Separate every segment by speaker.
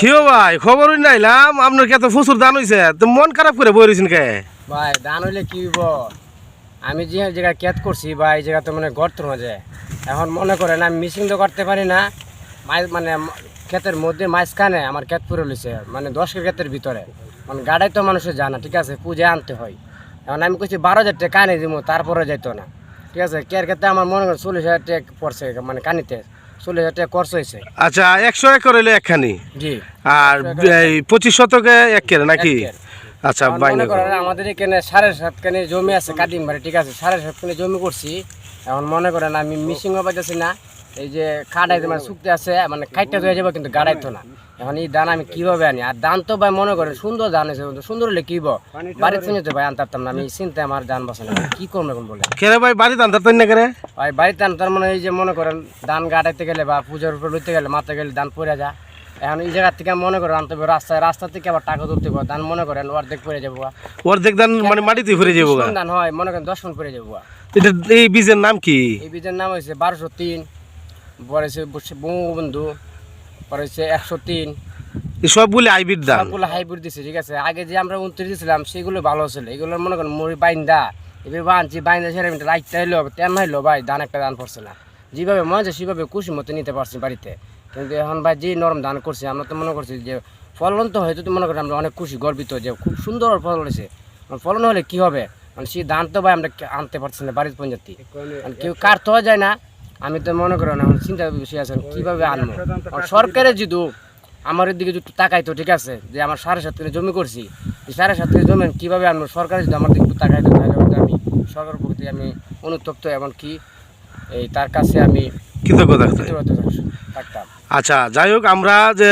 Speaker 1: কিও ভাই খবরই নাইলাম আপনার কত প্রচুর দান হইছে? তো মন খারাপ করে বই রয়েছেন কে?
Speaker 2: ভাই ধান হইলে কি হইব? আমি যে জায়গায় ক্যাত করছি বা এই জায়গা তো মানে গর্তর মাঝে এখন মনে করেন, আমি মিসিং তো করতে পারি না। মানে ক্ষেতের মধ্যে মাঝখানে আমার ক্ষেত পুরো লইছে মানে দশ ক্ষেতের ভিতরে। মানে গাড়াই তো মানুষের জানা, ঠিক আছে, পূজা আনতে হয়। এখন আমি কইছি, বারো হাজার টাকা কানে দিব তারপরে যাইতো না। ঠিক আছে কেয়ার ক্ষেত্রে আমার মনে করেন চল্লিশ হাজার টাকা পড়ছে মানে কানিতে। চল্লিশ হাজার টাকা খরচ হয়েছে।
Speaker 1: আচ্ছা একশো একর হইলে একখানি?
Speaker 2: জি।
Speaker 1: আর এই পঁচিশ শতকে এক কেরে নাকি আচ্ছা বাইনা
Speaker 2: আমাদের এখানে সাড়ে সাত কানি জমি আছে কাটিং বাড়ি ঠিক আছে? সাড়ে সাত কানি জমি করছি। এখন মনে করেন আমি মিশিংও পাইতেছি না। এই যে কাটাইতে মানে শুকতে আছে মানে কাইটটা হয়ে যাব কিন্তু গাড়াইতো না। এখন এই ধান আমি কীভাবে আনি? আর দান তো ভাই মনে করেন সুন্দর ধান আছে সুন্দর হলে কিব বাড়ির থেকে তো ভাই আনতাম না আমি চিন্তা আমার ধান বাসা না। কি করব এখন বলে
Speaker 1: কেরে ভাই বাড়িতে দান তার না করে
Speaker 2: ভাই বাড়িতে আনতার মানে এই যে মনে করেন ধান গাড়াইতে গেলে বা পুজোর উপর লইতে গেলে মাথা গেলে ধান পড়ে যা এখন এই জায়গা থেকে মনে করেন আনতে হবে রাস্তায় রাস্তা থেকে আবার টাকা তুলতে হবে ধান মনে করেন অর্ধেক পড়ে যাব।
Speaker 1: অর্ধেক দান মানে মাটিতে ঘুরে যাব
Speaker 2: দান হয় মনে করেন দশ মন পড়ে যাব।
Speaker 1: এটা এই বীজের নাম কি?
Speaker 2: এই বীজের নাম হয়েছে বারোশো তিন। পরে হচ্ছে বঙ্গবন্ধু পরে হচ্ছে একশো তিন।
Speaker 1: সবগুলি হাইব্রিড দান
Speaker 2: সবগুলো হাইব্রিড দিছে ঠিক আছে? আগে যে আমরা উনত্রিশ দিয়েছিলাম সেগুলো ভালো ছিল। এগুলো মনে করেন মুড়ি বাইন্দা এবার বানছি বাইন্দা সেরে মিনিট রাইটটা এলো তেন হাইলো ভাই ধান একটা ধান পড়ছে না। যেভাবে মজা সেভাবে খুশি মতো নিতে পারছি বাড়িতে। কিন্তু এখন ভাই যে নরম ধান করছি আমরা তো মনে করছি যে ফলন তো হয়তো তো মনে করি আমরা অনেক খুশি গর্বিত যে খুব সুন্দর ফলন হয়েছে। ফলন হলে কি হবে? মানে সেই ধান তো ভাই আমরা আনতে পারছি না বাড়ির পঞ্চায়েত মানে কেউ কাটতেও যায় না আমি তো মনে করেন এখন চিন্তা বেশি আছেন কীভাবে আনব? সরকারে যদি আমার দিকে যদি তাকাইতো, ঠিক আছে, যে আমার সাড়ে সাত কিলো জমি করছি সাড়ে সাত কিলো জমি কীভাবে আনব? সরকার যদি আমার দিকে তাকাইতো, তাহলে হয়তো আমি সরকারের প্রতি আমি অনুতপ্ত, এমনকি এই তার কাছে আমি
Speaker 1: কৃতজ্ঞতা। থাকতে। আচ্ছা যাই হোক আমরা যে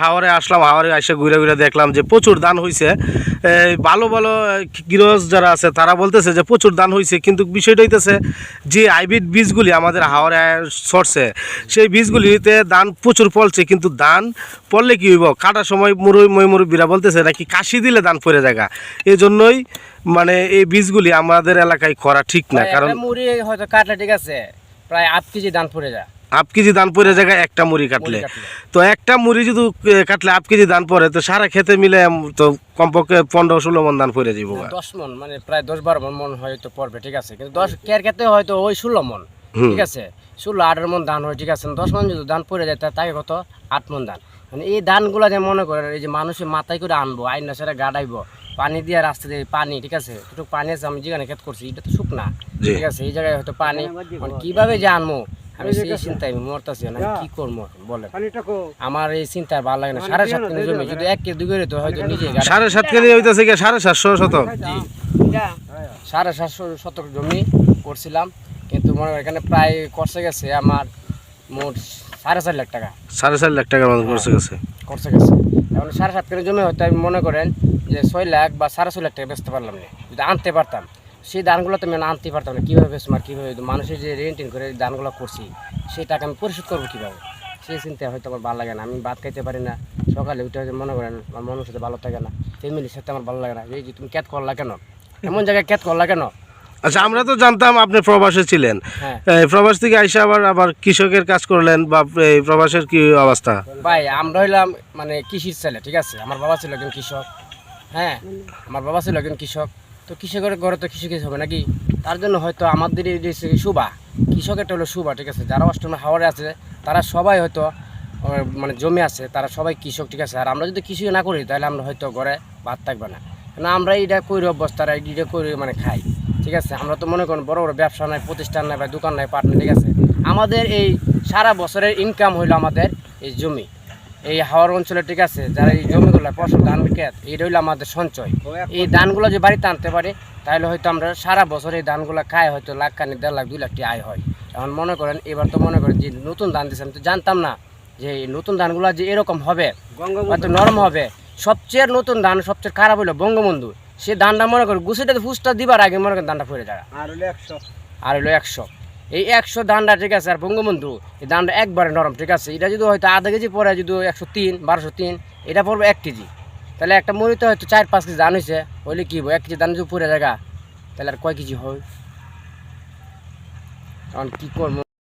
Speaker 1: হাওয়ারে আসলাম হাওয়ারে এসে ঘুরে ঘুরে দেখলাম যে প্রচুর দান হয়েছে এই ভালো ভালো গৃহস্থ যারা আছে তারা বলতেছে যে প্রচুর দান হয়েছে কিন্তু বিষয়টা হইতেছে যে হাইব্রিড বীজগুলি আমাদের হাওয়ারে সরছে সেই বীজগুলিতে দান প্রচুর ফলছে কিন্তু দান পড়লে কি হইব? কাটার সময় মুরুই মই মুরব্বীরা বলতেছে নাকি কাশি দিলে দান পড়ে জায়গা এই জন্যই মানে এই বীজগুলি আমাদের এলাকায় করা ঠিক না কারণ
Speaker 2: মুড়ি হয়তো কাটলে ঠিক আছে। প্রায় আট কেজি দান পড়ে যায়।
Speaker 1: আপ কেজি দান পড়ে জায়গায় একটা মুড়ি কাটলে। তো একটা মুড়ি যদি কাটলে আপ কেজি দান পড়ে তো সারা খেতে মিলে তো কমপক্ষে পনেরো ষোলো মন দান পড়ে যাব
Speaker 2: দশ মন মানে প্রায় দশ বারো মন মন হয়তো পড়বে ঠিক আছে। কিন্তু দশ কেয়ার ক্ষেত্রে হয়তো ওই ষোলো মন ঠিক আছে। ষোলো আঠারো মন ধান হয় ঠিক আছে। দশ মন যদি ধান পড়ে যায় তাকে কত? আট মন ধান। মানে এই ধানগুলো যে মনে করেন এই যে মানুষের মাথায় করে আনব আইন সেটা গাড়াইবো পানি দিয়ে রাস্তা দিয়ে পানি ঠিক আছে? একটু পানি আছে আমি যেখানে ক্ষেত করছি এটা তো শুকনা। ঠিক আছে? এই জায়গায় হয়তো পানি মানে কীভাবে যে আনব আমি সেই চিন্তায় আমি মরতাছি না কি করব বলেন। আমার এই চিন্তা ভালো লাগে না। সাড়ে সাত কেজি জমি যদি এক কেজি দুই তো হয়তো নিজে
Speaker 1: সাড়ে সাত কেজি হইতেছে কি সাড়ে সাতশো শতক
Speaker 2: সাড়ে সাতশো শতক জমি করছিলাম কিন্তু মনে হয় এখানে প্রায় খরচে গেছে আমার মোট সাড়ে চার লাখ টাকা।
Speaker 1: সাড়ে চার লাখ গেছে।
Speaker 2: খরচে গেছে। এখন সাড়ে সাত কিলো জমি হয়তো আমি মনে করেন যে ছয় লাখ বা সাড়ে ছয় লাখ টাকা বেচতে পারলাম না। যদি আনতে পারতাম সেই ধানগুলো তো আমি আনতে পারতাম না। কীভাবে বেচবো আর কীভাবে মানুষের যে রেন্টিং করে ধানগুলো করছি সেই টাকা আমি পরিশোধ করব কীভাবে? সেই চিন্তা হয়তো আমার ভালো লাগে না। আমি ভাত খাইতে পারি না। সকালে উঠে হয়তো মনে করেন আমার মনের সাথে ভালো থাকে না। ফ্যামিলির সাথে আমার ভালো লাগে না। এই যে তুমি ক্যাত করলা কেন? এমন জায়গায় ক্যাত করলা কেন?
Speaker 1: আচ্ছা আমরা তো জানতাম আপনি প্রবাসে ছিলেন।
Speaker 2: হ্যাঁ।
Speaker 1: প্রবাস থেকে আইসা আবার আবার কৃষকের কাজ করলেন বা এই প্রবাসের কি অবস্থা?
Speaker 2: ভাই আমরা হইলাম মানে কৃষির ছেলে ঠিক আছে? আমার বাবা ছিল একজন কৃষক হ্যাঁ? আমার বাবা ছিল একজন কৃষক। তো কৃষকের ঘরে তো কৃষক হবে নাকি? তার জন্য হয়তো আমাদের এই যে সুবা কৃষকেরটা হলো সুবা ঠিক আছে? যারা অষ্টমে হাওড়ে আছে তারা সবাই হয়তো মানে জমি আছে তারা সবাই কৃষক ঠিক আছে? আর আমরা যদি কৃষি না করি তাহলে আমরা হয়তো ঘরে ভাত থাকবে না। না আমরা এইটা করি অবস্থার এইটা করি মানে খাই। ঠিক আছে? আমরা তো মনে করেন বড় বড় ব্যবসা নাই প্রতিষ্ঠান নাই বা দোকান নাই পার্টনার ঠিক আছে? আমাদের এই সারা বছরের ইনকাম হইল আমাদের এই জমি। এই হাওয়ার অঞ্চলে ঠিক আছে? যারা এই জমিগুলো ফসল ধান বিকেত এইটা হইল আমাদের সঞ্চয়। এই ধানগুলো যে বাড়িতে আনতে পারে তাহলে হয়তো আমরা সারা বছর এই ধানগুলো খাই হয়তো লাখ খানি দেড় লাখ দুই লাখ টাকা আয় হয়। এখন মনে করেন এবার তো মনে করেন যে নতুন ধান দিচ্ছে আমি তো জানতাম না যে এই নতুন ধানগুলো যে এরকম হবে নরম হবে। সবচেয়ে নতুন ধান সবচেয়ে খারাপ হইল বঙ্গবন্ধু সে ধানটা মনে করেন গুছিটাতে ফুসটা দিবার আগে মনে করেন ধানটা পড়ে যায় আর হলো একশো। এই একশো ধানটা ঠিক আছে আর বঙ্গবন্ধু এই ধানটা একবারে নরম ঠিক আছে? এটা যদি হয়তো আধা কেজি পরে যদি একশো তিন বারোশো তিন এটা পড়বে এক কেজি। তাহলে একটা মুড়িতে হয়তো চার পাঁচ কেজি ধান হয়েছে হইলে কি? এক কেজি ধান যদি পরে জায়গা তাহলে আর কয় কেজি হয়? কারণ কী করব?